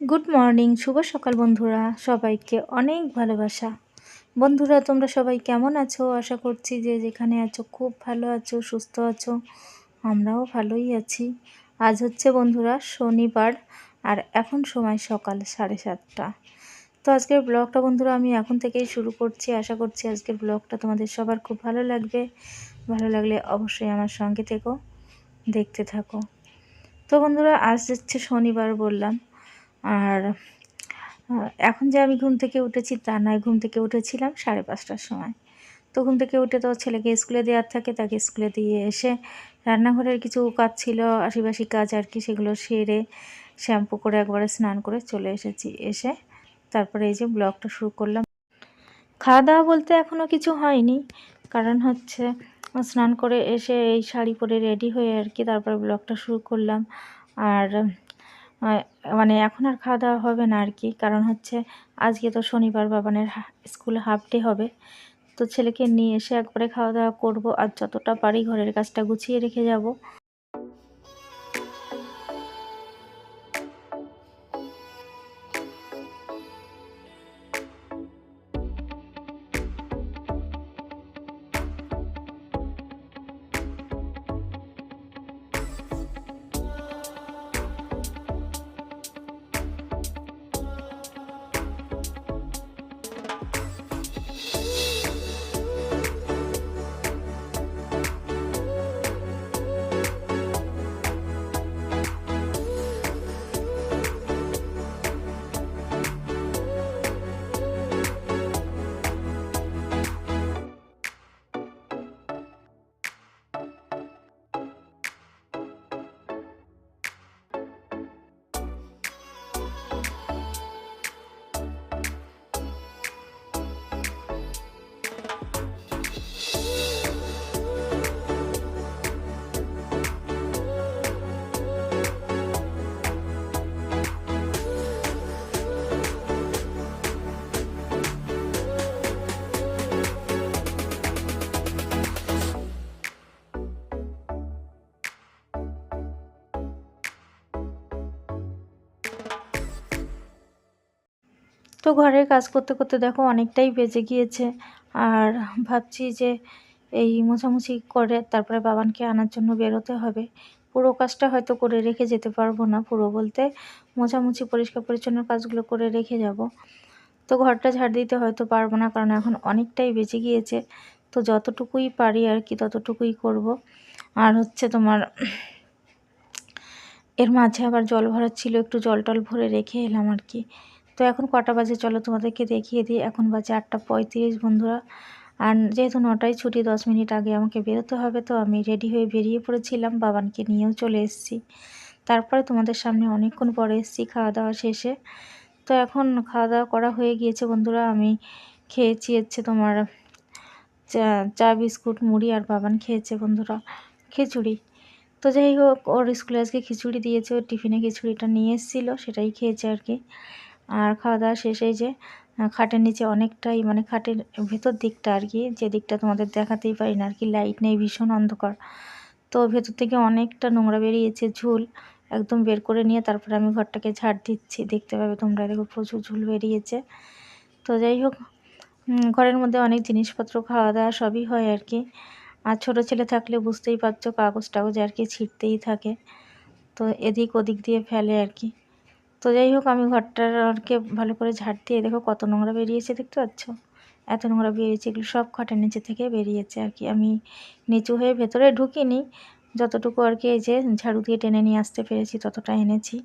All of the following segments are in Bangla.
গুড মর্নিং শুভ সকাল বন্ধুরা। সবাইকে অনেক ভালোবাসা। বন্ধুরা, তোমরা সবাই কেমন আছো? আশা করছি যে যেখানে আছো, খুব ভালো আছো, সুস্থ আছো, আমরাও ভালোই আছি। আজ হচ্ছে বন্ধুরা শনিবার, আর এখন সময় সকাল সাড়ে সাতটা। তো আজকের ব্লগটা বন্ধুরা আমি এখন থেকেই শুরু করছি। আশা করছি আজকের ব্লগটা তোমাদের সবার খুব ভালো লাগবে। ভালো লাগলে অবশ্যই আমার সঙ্গে থেকো, দেখতে থাকো। তো বন্ধুরা, আজ হচ্ছে শনিবার বললাম। আর এখন যে আমি ঘুম থেকে উঠেছি তা নয়, ঘুম থেকে উঠেছিলাম সাড়ে পাঁচটার সময়। তো ঘুম থেকে উঠে তো ছেলেকে স্কুলে দেওয়ার থাকে, তাকে স্কুলে দিয়ে এসে রান্নাঘরের কিছু কাজ ছিল আশিবাসি কাজ আর কি, সেগুলো সেরে শ্যাম্পু করে একবারে স্নান করে চলে এসেছি। এসে তারপরে এই যে ব্লগটা শুরু করলাম। খাওয়া দাওয়া বলতে এখনও কিছু হয়নি, কারণ হচ্ছে স্নান করে এসে এই শাড়ি পরে রেডি হয়ে আর কি তারপরে ব্লগটা শুরু করলাম। আর মানে এখন আর খাওয়া দাওয়া হবে না আর কি। কারণ হচ্ছে আজকে তো শনিবার বাবানের স্কুল হাফ ডে হবে। তো ছেলেকে নিয়ে এসে একবারে খাওয়া দাওয়া করব আর যতটা পারি ঘরের কাজটা গুছিয়ে রেখে যাব। তো ঘরের কাজ করতে করতে দেখো অনেকটাই বেজে গিয়েছে। আর ভাবছি যে এই মোছামুছি করে তারপরে বাবানকে আনার জন্য বেরোতে হবে। পুরো কাজটা হয়তো করে রেখে যেতে পারব না পুরো বলতে। মোছামুছি, পরিষ্কার পরিচ্ছন্ন কাজগুলো করে রেখে যাব। তো ঘরটা ঝাড় দিতে হয়তো পারব না কারণ এখন অনেকটাই বেঁচে গিয়েছে। তো যতটুকুই পারি আর কি ততটুকুই করব। আর হচ্ছে তোমার এর মাঝে আবার জল ভরার ছিল একটু জল টল ভরে রেখে এলাম আর কি। তো এখন কটা বাজে? চলো তোমাদেরকে দেখিয়ে দিই। এখন বাজে আটটা পঁয়ত্রিশ বন্ধুরা। আর যেহেতু নটায় ছুটি, দশ মিনিট আগে আমাকে বেরোতে হবে, তো আমি রেডি হয়ে বেরিয়ে পড়েছিলাম। বাবানকে নিয়েও চলে এসেছি। তারপরে তোমাদের সামনে অনেকক্ষণ পরে এসেছি খাওয়া দাওয়া শেষে। তো এখন খাওয়া দাওয়া করা হয়ে গিয়েছে বন্ধুরা। আমি খেয়েছি হচ্ছে তোমার চা চা, বিস্কুট, মুড়ি আর বাবান খেয়েছে বন্ধুরা খিচুড়ি। তো যাই হোক, ওর স্কুলে আজকে খিচুড়ি দিয়েছে। ওর টিফিনে খিচুড়িটা নিয়ে এসেছিল, সেটাই খেয়েছে আর কি। আর খাওয়া দাওয়া শেষে যে খাটের নিচে অনেকটাই মানে খাটের ভেতর দিকটা আর কি, যে দিকটা তোমাদের দেখাতেই পারি না আর কি, লাইট নেই, ভীষণ অন্ধকার। তো ভেতর থেকে অনেকটা নোংরা বেরিয়েছে, ঝুল একদম বের করে নিয়ে তারপরে আমি ঘরটাকে ঝাড় দিচ্ছি, দেখতে পাবে তোমরা, দেখো প্রচুর ঝুল বেরিয়েছে। তো যাই হোক ঘরের মধ্যে অনেক জিনিসপত্র খাওয়া দাওয়া সবই হয় আর কি। আর ছোটো ছেলে থাকলে বুঝতেই পারছ কাগজ টাগজ আর কি ছিটতেই থাকে। তো এদিক ওদিক দিয়ে ফেলে আর কি। তো যাই হোক, আমি ঘরটাকে ভালো করে ঝাড় দিয়ে দেখো কত নোংরা বেরিয়েছে, দেখতে পাচ্ছ? এত নোংরা বেরিয়েছে, এগুলো সব খাটের নিচে থেকে বেরিয়েছে আর কি। আমি নিচু হয়ে ভেতরে ঢুকিনি, যতটুকু আর কি এই যে ঝাড়ু দিয়ে টেনে নিয়ে আসতে পেরেছি, ততটা এনেছি।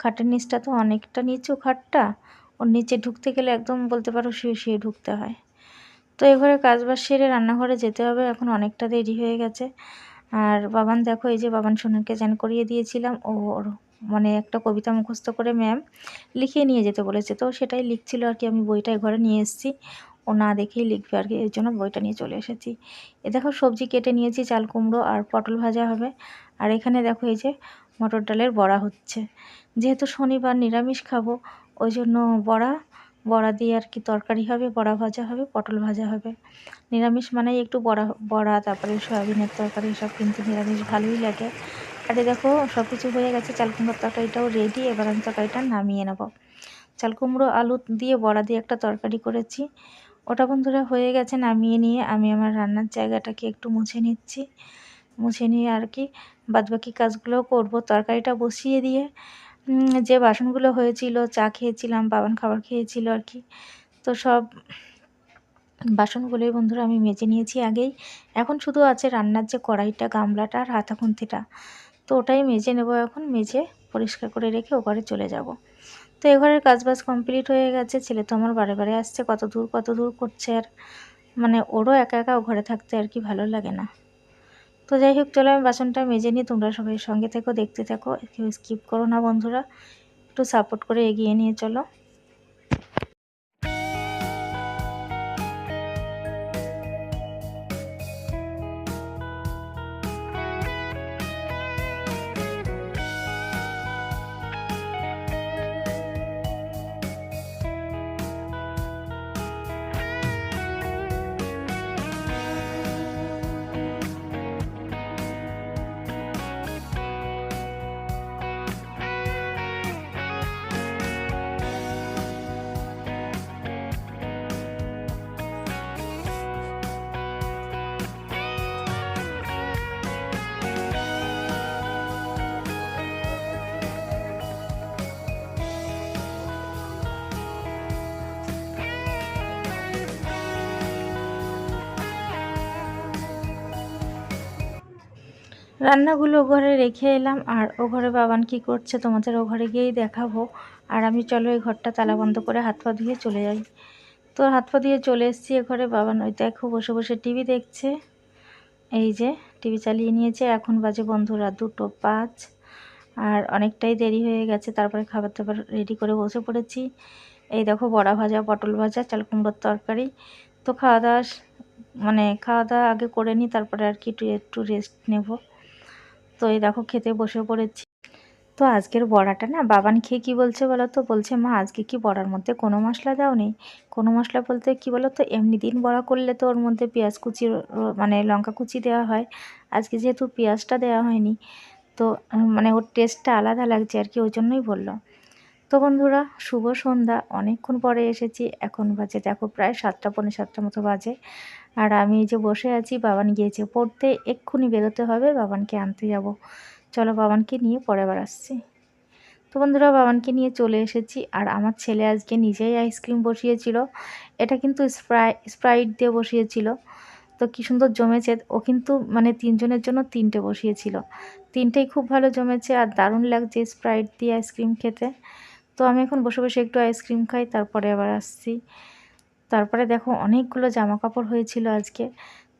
খাটের নিচটা তো অনেকটা নিচু খাটটা, ওর নিচে ঢুকতে গেলে একদম বলতে পারো শুয়ে শুয়ে ঢুকতে হয়। তো এ ঘরে কাজবাজ সেরে রান্নাঘরে যেতে হবে, এখন অনেকটা দেরি হয়ে গেছে। আর বাবান দেখো, এই যে বাবান সোনাকে চ্যান করিয়ে দিয়েছিলাম, ও ওর মানে একটা কবিতা মুখস্থ করে ম্যাম লিখিয়ে নিয়ে যেতে বলেছে। তো সেটাই লিখছিল আর কি, আমি বইটাই ঘরে নিয়ে এসেছি। ও না দেখেই লিখবে আর কি, এর জন্য বইটা নিয়ে চলে এসেছি। এ দেখো সবজি কেটে নিয়েছি, চাল, কুমড়ো আর পটল ভাজা হবে। আর এখানে দেখো এই যে মটর ডালের বড়া হচ্ছে। যেহেতু শনিবার নিরামিষ খাব, ওই জন্য বড়া বড়া দিয়ে আর কি তরকারি হবে, বড়া ভাজা হবে, পটল ভাজা হবে। নিরামিষ মানেই একটু বড়া বড়া, তারপরে সয়াবিনের তরকারি সব কিন্তু নিরামিষ ভালোই লাগে। আর দেখো সব কিছু হয়ে গেছে চাল কুমড়োর তরকারিটাও রেডি এবার আমি তরকারিটা নামিয়ে নেব। চাল কুমড়ো আলু দিয়ে বড়া দিয়ে একটা তরকারি করেছি। ওটা বন্ধুরা হয়ে গেছে, নামিয়ে নিয়ে আমি আমার রান্নার জায়গাটাকে একটু মুছে নিচ্ছি। মুছে নিয়ে আর কি বাদবাকি কাজগুলো করব। তরকারিটা বসিয়ে দিয়ে যে বাসনগুলো হয়েছিল, চা খেয়েছিলাম, বাবান খাবার খেয়েছিল আর কি, তো সব বাসনগুলোই বন্ধুরা আমি মেজে নিয়েছি আগেই। এখন শুধু আছে রান্নার যে কড়াইটা, গামলাটা আর হাতা খুন্তিটা তো ওটাই মেজে নেব এখন, মেজে পরিষ্কার করে রেখে ও ঘরে চলে যাব। তো এ ঘরের কাজবাজ কমপ্লিট হয়ে গেছে, ছেলে তো আমার বারে বারে আসছে, কত দূর কত দূর করছে আর মানে ওরও একা একা ও ঘরে থাকতে আর কি ভালো লাগে না। তো যাই হোক, চলো আমি বাসনটা মেজে নিই, তোমরা সবাই সঙ্গে থেকো, দেখতে থাকো, কেউ স্কিপ করো না বন্ধুরা, একটু সাপোর্ট করে এগিয়ে নিয়ে চলো। রান্নাগুলো ও ঘরে রেখে এলাম। আর ও ঘরে বাবান কি করছে তোমাদের ও ঘরে গিয়েই দেখাবো। আর আমি চলো এই ঘরটা তালা বন্ধ করে হাত পা ধুয়ে চলে যাই। তো হাত পা ধুয়ে চলে এসেছি এ ঘরে। বাবান ওই দেখো বসে বসে টিভি দেখছে। এই যে টিভি চালিয়ে নিয়েছে। এখন বাজে বন্ধুরা দুটো পাঁচ। আর অনেকটাই দেরি হয়ে গেছে। তারপরে খাবার দাবার রেডি করে বসে পড়েছি। এই দেখো বড়া ভাজা, পটল ভাজা, চাল কুমড়োর তরকারি। তো খাওয়া দাওয়া মানে খাওয়া দাওয়া আগে করে নিই, তারপরে আর কি একটু একটু রেস্ট নেব। তো এই দেখো খেতে বসে পড়েছি। তো আজকের বড়াটা না বাবান খেয়ে কী বলছে বলো তো? বলছে, মা, আজকে কি বড়ার মধ্যে কোনো মশলা দাও নেই কোনো মশলা বলতে কি বলো তো? এমনি দিন বড়া করলে তো ওর মধ্যে পেঁয়াজ কুচি মানে লঙ্কা কুচি দেওয়া হয়। আজকে যেহেতু পেঁয়াজটা দেওয়া হয়নি, তো মানে ওর টেস্টটা আলাদা লাগছে আর কি, ওই জন্যই বলল। তো বন্ধুরা, শুভ সন্ধ্যা। অনেকক্ষণ পরে এসেছি। এখন বাজে, দেখো, প্রায় সাতটা পনেরো সাতটা মতো বাজে। আর আমি যে বসে আছি, বাবান গিয়েছে পড়তে। এক্ষুনি বেরোতে হবে, বাবানকে আনতে যাব। চলো বাবানকে নিয়ে পরে আবার আসছি। তো বন্ধুরা, বাবানকে নিয়ে চলে এসেছি। আর আমার ছেলে আজকে নিজেই আইসক্রিম বসিয়েছিল। এটা কিন্তু স্প্রাই, স্প্রাইট দিয়ে বসিয়েছিল। তো কী সুন্দর জমেছে। ও কিন্তু মানে তিনজনের জন্য তিনটে বসিয়েছিল। তিনটেই খুব ভালো জমেছে। আর দারুণ লাগছে স্প্রাইট দিয়ে আইসক্রিম খেতে। তো আমি এখন বসে বসে একটু আইসক্রিম খাই, তারপরে আবার আসছি। তারপরে দেখো অনেকগুলো জামা কাপড় হয়েছিল আজকে।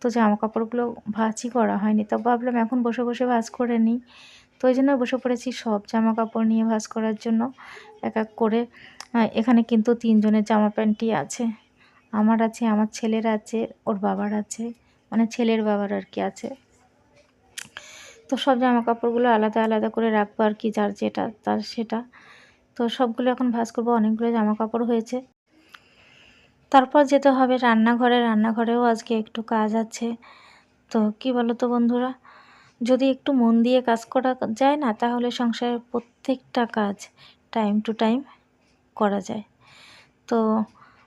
তো জামা কাপড়গুলো ভাঁজই করা হয়নি, তো ভাবলাম এখন বসে বসে ভাজ করে নিই। তো ওই জন্য বসে পড়েছি সব জামা কাপড় নিয়ে ভাজ করার জন্য। এক এক করে এখানে কিন্তু তিনজনের জামা প্যান্টই আছে। আমার আছে, আমার ছেলের আছে, ওর বাবার আছে মানে ছেলের বাবার আর কি আছে। তো সব জামা কাপড়গুলো আলাদা আলাদা করে রাখব আর কি, যার যেটা, তার সেটা। তো সবগুলো এখন ভাজ করব, অনেকগুলো জামা কাপড় হয়েছে। তারপর যেতে হবে রান্নাঘরে, রান্নাঘরেও আজকে একটু কাজ আছে। তো কি বলো তো বন্ধুরা, যদি একটু মন দিয়ে কাজ করা যায় না, তাহলে সংসারের প্রত্যেকটা কাজ টাইম টু টাইম করা যায়। তো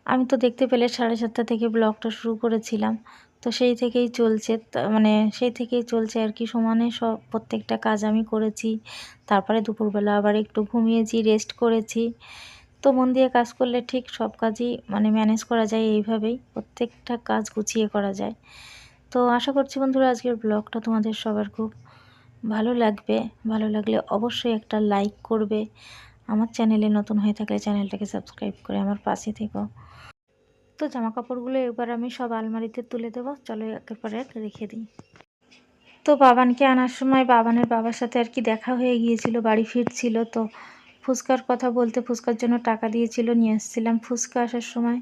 আমি তো দেখতে পেলে সাড়ে সাতটা থেকে ব্লগটা শুরু করেছিলাম। তো সেই থেকেই চলছে মানে সেই থেকেই চলছে আর কি সমানে সব, প্রত্যেকটা কাজ আমি করেছি। তারপরে দুপুরবেলা আবার একটু ঘুমিয়েছি রেস্ট করেছি। তো মন দিয়ে কাজ করলে ঠিক সব কাজই মানে ম্যানেজ করা যায় এইভাবেই, প্রত্যেকটা কাজ গুছিয়ে করা যায়। তো আশা করছি বন্ধুরা আজকের ব্লগটা তোমাদের সবার খুব ভালো লাগবে। ভালো লাগলে অবশ্যই একটা লাইক করবে। আমার চ্যানেলে নতুন হয়ে থাকলে চ্যানেলটাকে সাবস্ক্রাইব করে আমার পাশে থেকো। তো জামা কাপড়গুলো এবার আমি সব আলমারিতে তুলে দেবো। চলো একের পর এক রেখে দিই। তো বাবানকে আনার সময় বাবানের বাবার সাথে আর কি দেখা হয়ে গিয়েছিল, বাড়ি ফিরছিল তো। ফুচকার কথা বলতে ফুচকার জন্য টাকা দিয়েছিল, নিয়ে এসেছিলাম ফুচকা আসার সময়।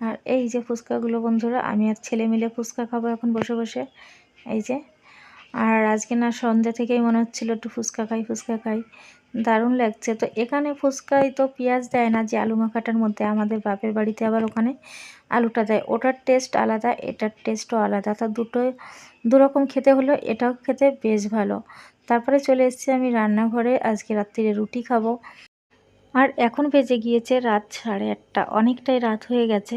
আর এই যে ফুচকাগুলো বন্ধুরা, আমি আর ছেলে মিলে ফুচকা খাব এখন বসে বসে। এই যে। আর আজকে না সন্ধ্যা থেকেই মনে হচ্ছিল একটু ফুচকা খাই ফুচকা খাই। দারুণ লাগছে। তো এখানে ফুচকায় তো পেঁয়াজ দেয় না যে আলু মাখাটার মধ্যে। আমাদের বাপের বাড়িতে আবার ওখানে আলুটা দেয়। ওটার টেস্ট আলাদা, এটার টেস্টও আলাদা। তা দুটোই দুরকম খেতে হলো এটাও খেতে বেশ ভালো। তারপরে চলে এসেছি আমি রান্নাঘরে। আজকে রাত্রিরে রুটি খাব। আর এখন বেজে গিয়েছে রাত সাড়ে আটটা। অনেকটাই রাত হয়ে গেছে।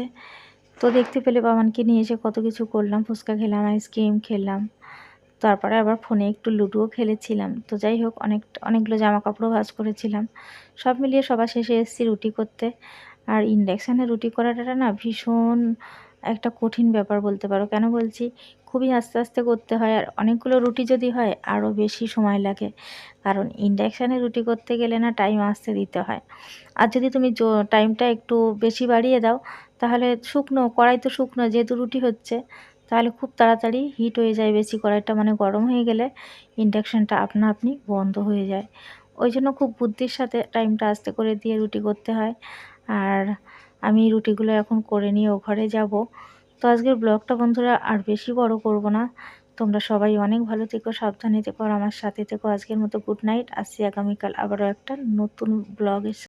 তো দেখতে পেলে বাবানকে নিয়ে এসে কত কিছু করলাম। ফুচকা খেলাম আইসক্রিম খেলাম। তারপরে আবার ফোনে একটু লুডোও খেলেছিলাম। তো যাই হোক, অনেক, অনেকগুলো জামা কাপড়ও ভাজ করেছিলাম। সব মিলিয়ে সবার শেষে এসেছি রুটি করতে। আর ইন্ডাকশানে রুটি করাটা না ভীষণ একটা কঠিন ব্যাপার বলতে পারো। কেন বলছি? খুবই আস্তে আস্তে করতে হয়। আর অনেকগুলো রুটি যদি হয়, আরও বেশি সময় লাগে। কারণ ইন্ডাকশানে রুটি করতে গেলে না টাইম আসতে দিতে হয়। আর যদি তুমি টাইমটা একটু বেশি বাড়িয়ে দাও, তাহলে শুকনো, কড়াই তো শুকনো, যেহেতু রুটি হচ্ছে তাহলে খুব তাড়াতাড়ি হিট হয়ে যায় বেশি কড়াইটা মানে গরম হয়ে গেলে ইন্ডাকশানটা আপনা আপনি বন্ধ হয়ে যায়। ওই জন্য খুব বুদ্ধির সাথে টাইমটা আস্তে করে দিয়ে রুটি করতে হয়। আর আমি রুটিগুলো এখন করে নিয়ে ও ঘরে যাব। তো আজকের ব্লগটা বন্ধুরা আর বেশি বড় করব না। তোমরা সবাই অনেক ভালো থেকো, সাবধানে থেকো, আর আমার সাথে থেকো। আজকের মতো গুড নাইট আসছি আগামীকাল আবারও একটা নতুন ব্লগের